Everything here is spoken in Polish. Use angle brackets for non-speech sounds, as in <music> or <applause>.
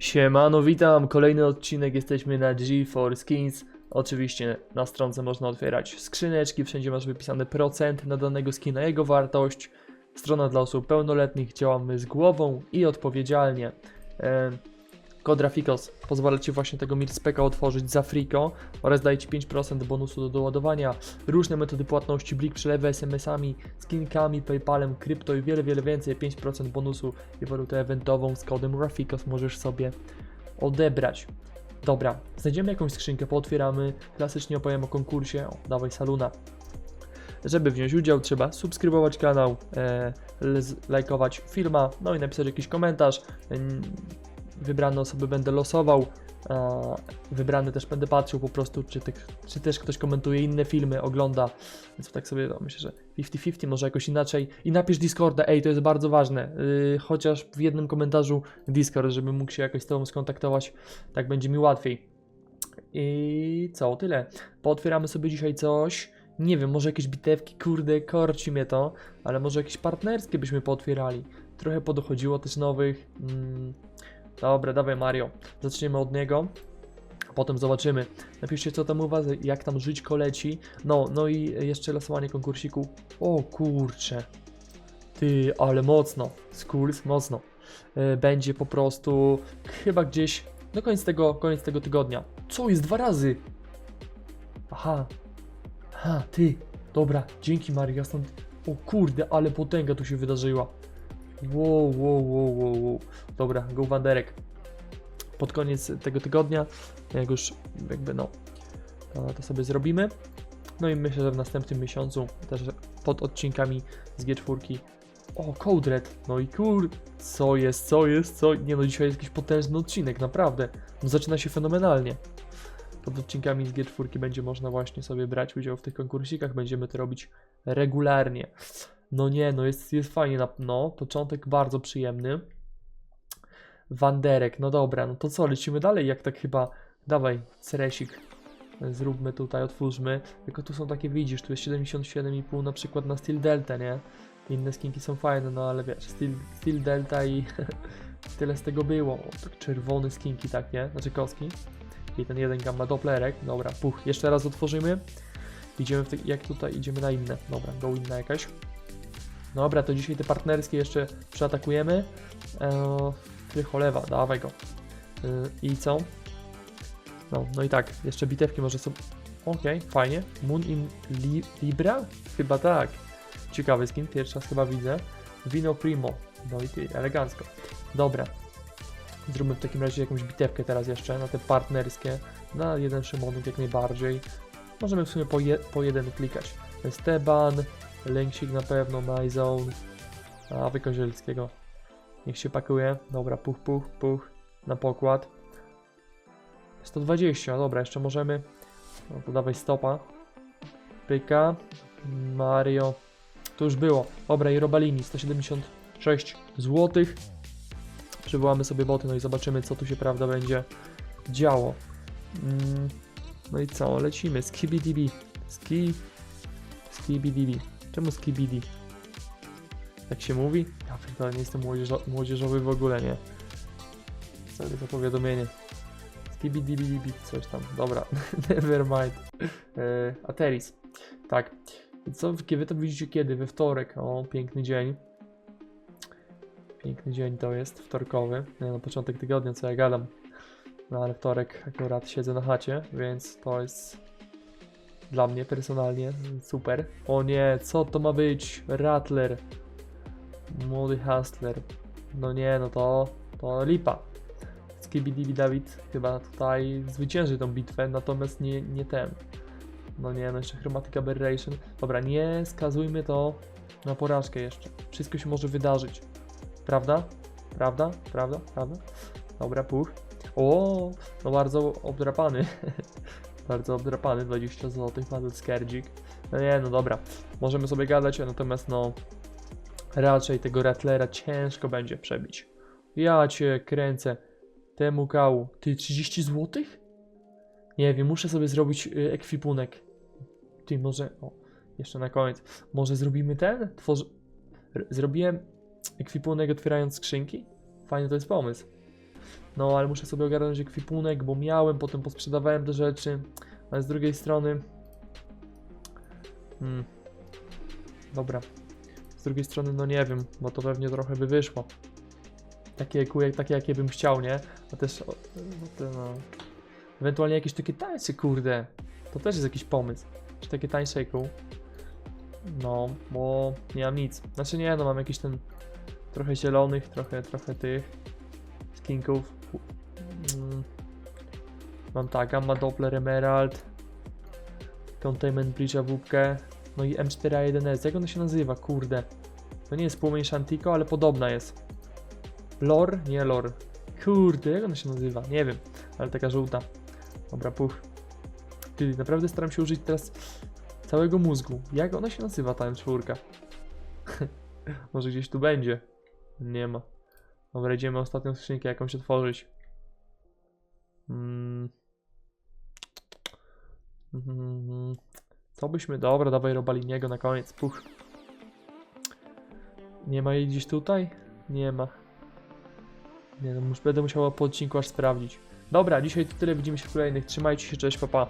Siemano, witam, kolejny odcinek, jesteśmy na G4 Skins. Oczywiście na stronce można otwierać skrzyneczki, wszędzie masz wypisane procent na danego skina, jego wartość. Strona dla osób pełnoletnich, działamy z głową i odpowiedzialnie. Kod Rafikos pozwala Ci właśnie tego Mirspeka otworzyć za friko oraz daje Ci 5% bonusu do doładowania. Różne metody płatności, blik przelewy SMS-ami, skinkami, Paypalem, krypto i wiele, wiele więcej. 5% bonusu i walutę eventową z kodem Rafikos możesz sobie odebrać. Dobra, znajdziemy jakąś skrzynkę, pootwieramy. Klasycznie opowiem o konkursie. O, dawaj Saluna. Żeby wziąć udział, trzeba subskrybować kanał, e, lajkować filma, no i napisać jakiś komentarz. Wybrane osoby będę losował. wybrany też będę patrzył po prostu, czy, tych, czy też ktoś komentuje inne filmy, ogląda. Więc tak sobie no, myślę, że 50-50 może jakoś inaczej. I napisz Discorda, ej, to jest bardzo ważne. Yy, chociaż w jednym komentarzu Discord, żeby mógł się jakoś z Tobą skontaktować, tak będzie mi łatwiej. I co, tyle. Pootwieramy sobie dzisiaj coś. Nie wiem, może jakieś bitewki, kurde, korci mnie to, ale może jakieś partnerskie byśmy pootwierali. Trochę podochodziło też nowych. Mm. Dobra, dawaj Mario. Zaczniemy od niego. Potem zobaczymy. Napiszcie co tam u was, jak tam żyć leci. No, no i jeszcze losowanie konkursiku. O kurcze. Ty, ale mocno. Skurs, mocno. E, Będzie po prostu chyba gdzieś do końca tego, koniec tego tygodnia. Co jest dwa razy? Aha. Ha, ty. Dobra, dzięki Mario. Stąd... O kurde, ale potęga tu się wydarzyła. Wow, wow, wow, wow, wow. Dobra, go Wanderek. Pod koniec tego tygodnia, jak już jakby no, to, to sobie zrobimy. No i myślę, że w następnym miesiącu też pod odcinkami z G4. O, Code Red. No i kur... Co jest, co jest, co? Nie no, dzisiaj jest jakiś potężny odcinek, naprawdę. No, zaczyna się fenomenalnie. Pod odcinkami z G4 będzie można właśnie sobie brać udział w tych konkursikach. Będziemy to robić regularnie. No nie, no jest, jest fajnie. Na, no, początek bardzo przyjemny. Wanderek, no dobra, no to co, lecimy dalej, jak tak chyba, dawaj, Ceresik, zróbmy tutaj, otwórzmy, tylko tu są takie, widzisz, tu jest 77,5 na przykład na Steel Delta, nie? Inne skinki są fajne, no ale wiesz, Steel, Steel Delta i <laughs> tyle z tego było, o, tak czerwone skinki takie, znaczy kostki, i ten jeden gamma Dopplerek, dobra, puch, jeszcze raz otworzymy, idziemy w te, jak tutaj, idziemy na inne, dobra, go inna jakaś, dobra, to dzisiaj te partnerskie jeszcze przeatakujemy, eee, Krycholewa, dawaj go. Yy, I co? No, no i tak, jeszcze bitewki może są. Okej, fajnie. Moon in Li Libra? Chyba tak. Ciekawy skin, pierwszy raz chyba widzę. Vino Primo. No i ty, elegancko. Dobra. Zróbmy w takim razie jakąś bitewkę teraz jeszcze na te partnerskie. Na jeden Szymonek jak najbardziej. Możemy w sumie po, je, po jeden klikać. Esteban, Lęksik na pewno, MyZone. A Wykozielskiego. Niech się pakuje. Dobra, puch, puch, puch. Na pokład. 120, dobra, jeszcze możemy. No stopa. Pyka. Mario. To już było. Dobra, i Robalini 176 zł. Przywołamy sobie boty, no i zobaczymy, co tu się prawda będzie działo. Mm, no i co? Lecimy. Skibidi. Ski. Skibidi. Czemu skibidi? Tak się mówi? Ja pierdolę, nie jestem młodzieżo młodzieżowy w ogóle, nie? Sorry za powiadomienie. Skibidi, coś tam. Dobra, <laughs> never mind. E, Ateris. Tak. Co, wy to widzicie kiedy? We wtorek. O, piękny dzień. Piękny dzień to jest, wtorkowy. Nie, na początek tygodnia, co ja gadam. No ale wtorek akurat siedzę na chacie, więc to jest dla mnie personalnie super. O nie, co to ma być? Rattler. Młody hustler. No nie, no to, to lipa. Skibidi Dawid chyba tutaj zwycięży tą bitwę, natomiast nie, nie ten. No nie, no jeszcze Chromatic Aberration. Dobra, nie skazujmy to na porażkę jeszcze. Wszystko się może wydarzyć. Prawda? Prawda? Prawda? Prawda? Dobra, puch. O, no bardzo obdrapany. <laughs> bardzo obdrapany, 20 zł, padł skerdzik. No nie, no dobra. Możemy sobie gadać, natomiast no raczej tego Rattlera ciężko będzie przebić. Ja cię kręcę. Temu kału. Ty 30 zł? Nie wiem, muszę sobie zrobić y, ekwipunek. Ty może. O, jeszcze na koniec. Może zrobimy ten? Tworzy... Zrobiłem ekwipunek otwierając skrzynki? Fajny to jest pomysł. No, ale muszę sobie ogarnąć ekwipunek, bo miałem, potem posprzedawałem te rzeczy. Ale z drugiej strony... Hmm. Dobra. Z drugiej strony, no nie wiem, bo to pewnie trochę by wyszło. Takie, takie jakie bym chciał, nie? A też... No, no. Ewentualnie jakieś takie tańsze, kurde. To też jest jakiś pomysł. Czy takie tańsze kół? No, bo nie mam nic. Znaczy nie, no mam jakiś ten... Trochę zielonych, trochę, trochę tych... Skinków. Mm. Mam tak, Gamma Doppler Emerald. Containment Bridge AWP. No i M4A1S. Jak ona się nazywa? Kurde. To nie jest płomień Shantico, ale podobna jest. Lor? Nie Lor. Kurde, jak ona się nazywa? Nie wiem, ale taka żółta. Dobra, puch. Ty, naprawdę staram się użyć teraz całego mózgu. Jak ona się nazywa, ta M4? <laughs> Może gdzieś tu będzie. Nie ma. Dobra, idziemy ostatnią skrzynkę jakąś otworzyć. Mm. Mhm. Co byśmy... Dobra, dawaj Robaliniego na koniec. Puch. Nie ma jej gdzieś tutaj? Nie ma. Nie no, będę musiał po odcinku aż sprawdzić. Dobra, dzisiaj to tyle. Widzimy się w kolejnych. Trzymajcie się, cześć, papa.